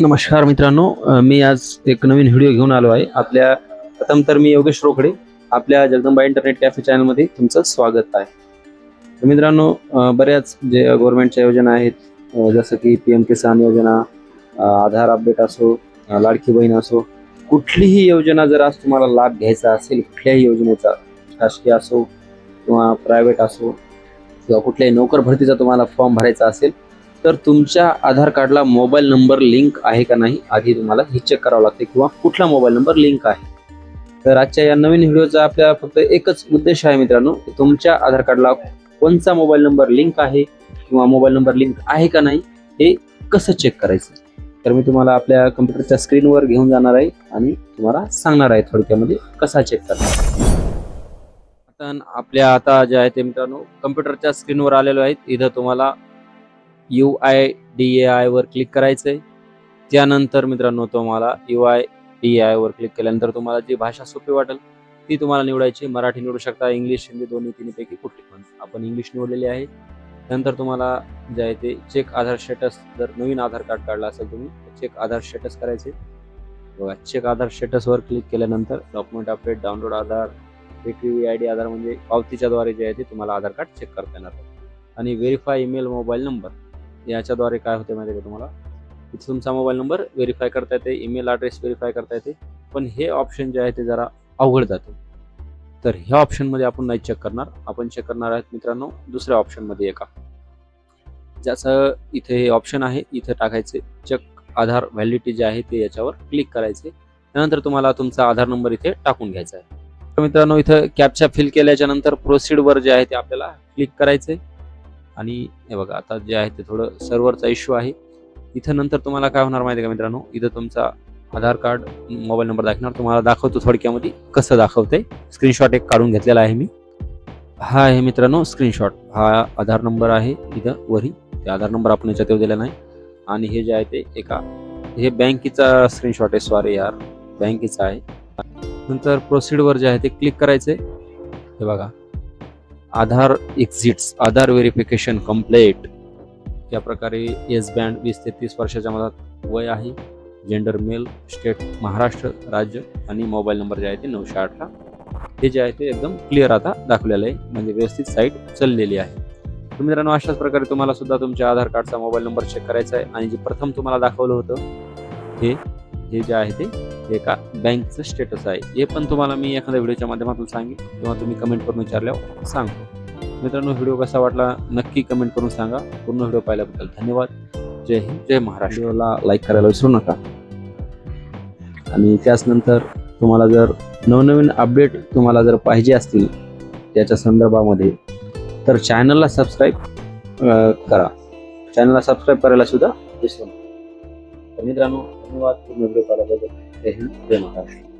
नमस्कार मित्रांनो मी आज एक नवीन व्हिडिओ घेऊन आलो आहे. आपल्या प्रथम तर मी योगेश रोकडे आपल्या जगदंबा इंटरनेट कॅफे चॅनलमध्ये तुमचं स्वागत आहे. मित्रांनो बऱ्याच जे गव्हर्नमेंटच्या योजना आहेत जसं की पी एम किसान योजना आधार अपडेट असो लाडकी बहीण असो कुठलीही योजना जर आज तुम्हाला लाभ घ्यायचा असेल कुठल्याही योजनेचा शासकीय असो किंवा प्रायव्हेट असो किंवा कुठल्याही नोकर भरतीचा तुम्हाला फॉर्म भरायचा असेल तर तुमच्या आधार कार्डला मोबाईल नंबर लिंक आहे का नाही आधी तुम्हाला हे चेक करावं लागते किंवा कुठला मोबाईल नंबर लिंक आहे. तर आजच्या या नवीन व्हिडिओचा आपल्या फक्त एकच उद्देश आहे मित्रांनो तुमच्या आधार कार्डला कोणता मोबाईल नंबर लिंक आहे किंवा मोबाईल नंबर लिंक आहे का नाही हे कसं चेक करायचं? तर मी तुम्हाला आपल्या कम्प्युटरच्या स्क्रीनवर घेऊन जाणार आहे आणि तुम्हाला सांगणार आहे थोडक्यामध्ये कसा चेक करणार आता आपल्या आता जे आहे ते मित्रांनो कम्प्युटरच्या स्क्रीनवर आलेलो आहेत. इथं तुम्हाला यू आय डी ए आयवर क्लिक करायचं आहे त्यानंतर मित्रांनो तुम्हाला यू आय डी ए आयवर क्लिक केल्यानंतर तुम्हाला जी भाषा सोपी वाटेल ती तुम्हाला निवडायची. मराठी निवडू शकता इंग्लिश हिंदी दोन्ही तिन्हीपैकी कुठली पण. आपण इंग्लिश निवडलेली आहे. नंतर तुम्हाला जे आहे ते चेक आधार स्टेटस जर नवीन आधार कार्ड काढला असेल तुम्ही चेक आधार स्टेटस करायचे. बघा चेक आधार स्टेटसवर क्लिक केल्यानंतर document update download Aadhaar P I D Aadhaar म्हणजे पावतीच्याद्वारे जे आहे ते तुम्हाला आधार कार्ड चेक करता येणार. आणि व्हेरीफाय ईमेल मोबाईल नंबर याच्याद्वारे काय होते माहिती का तुम्हाला? इथे तुमचा मोबाईल नंबर व्हेरीफाय करता येते ईमेल ॲड्रेस व्हेरीफाय करता येते पण हे ऑप्शन जे आहे ते जरा अवघड जाते. तर ह्या ऑप्शनमध्ये आपण नाही चेक करणार. आपण चेक करणार आहेत मित्रांनो दुसऱ्या ऑप्शनमध्ये एका. ज्याचं इथे हे ऑप्शन आहे इथे टाकायचे चेक आधार व्हॅलिडिटी जे आहे ते याच्यावर क्लिक करायचे. त्यानंतर तुम्हाला तुमचा आधार नंबर इथे टाकून घ्यायचा आहे. तर मित्रांनो इथं कॅपचा फिल केल्याच्यानंतर प्रोसीडवर जे आहे ते आपल्याला क्लिक करायचे आणि हे बघा आता जे आहे ते थोडं सर्व्हरचा इश्यू आहे. इथं नंतर तुम्हाला काय होणार माहिती आहे का मित्रांनो? इथं तुमचा आधार कार्ड मोबाईल नंबर दाखवणार. तुम्हाला दाखवतो थोडक्यामध्ये कसं दाखवतंय. स्क्रीनशॉट एक काढून घेतलेला आहे मी. हा आहे मित्रांनो स्क्रीनशॉट हा आधार नंबर आहे इथं वरी. ते आधार नंबर आपण याच्यात येऊ दिला नाही. आणि हे जे आहे ते एका हे बँकेचा स्क्रीनशॉट आहे. सॉरी यार बँकेचा आहे. नंतर प्रोसीडवर जे आहे ते क्लिक करायचे हे बघा. Aadhaar exits Aadhaar verification complete या प्रकारे येस बँड वीस ते तीस वर्षाच्या मधात वय आहे. जेंडर मेल स्टेट महाराष्ट्र राज्य आणि मोबाईल नंबर जे आहे ते नऊशे अठरा हे जे आहे ते एकदम क्लिअर आता दाखवलेलं आहे. म्हणजे व्यवस्थित साईट चाललेली आहे. तर मित्रांनो अशाच प्रकारे तुम्हाला सुद्धा तुमच्या आधार कार्डचा मोबाईल नंबर चेक करायचा आहे. आणि जे प्रथम तुम्हाला दाखवलं होतं हे हे जे आहे ते एका बँकचं स्टेटस आहे. हे पण तुम्हाला मी एखाद्या व्हिडिओच्या माध्यमातून सांगेन. किंवा तुम्ही कमेंट करून विचारल्यावर सांगतो. मित्रांनो व्हिडिओ कसा वाटला नक्की कमेंट करून सांगा. पूर्ण व्हिडिओ पाहिल्याबद्दल धन्यवाद. जय हिंद जय महाराष्ट्रला लाईक करायला विसरू नका. आणि त्याच नंतर तुम्हाला जर नवनवीन अपडेट तुम्हाला जर पाहिजे असतील त्याच्या संदर्भामध्ये तर चॅनलला सबस्क्राईब करा. चॅनलला सबस्क्राईब करायला सुद्धा विसरू नका. मित्रांनो धन्यवाद. पूर्ण व्हिडिओ पाहिल्याबद्दल. जय हिंद जय महाराष्ट्र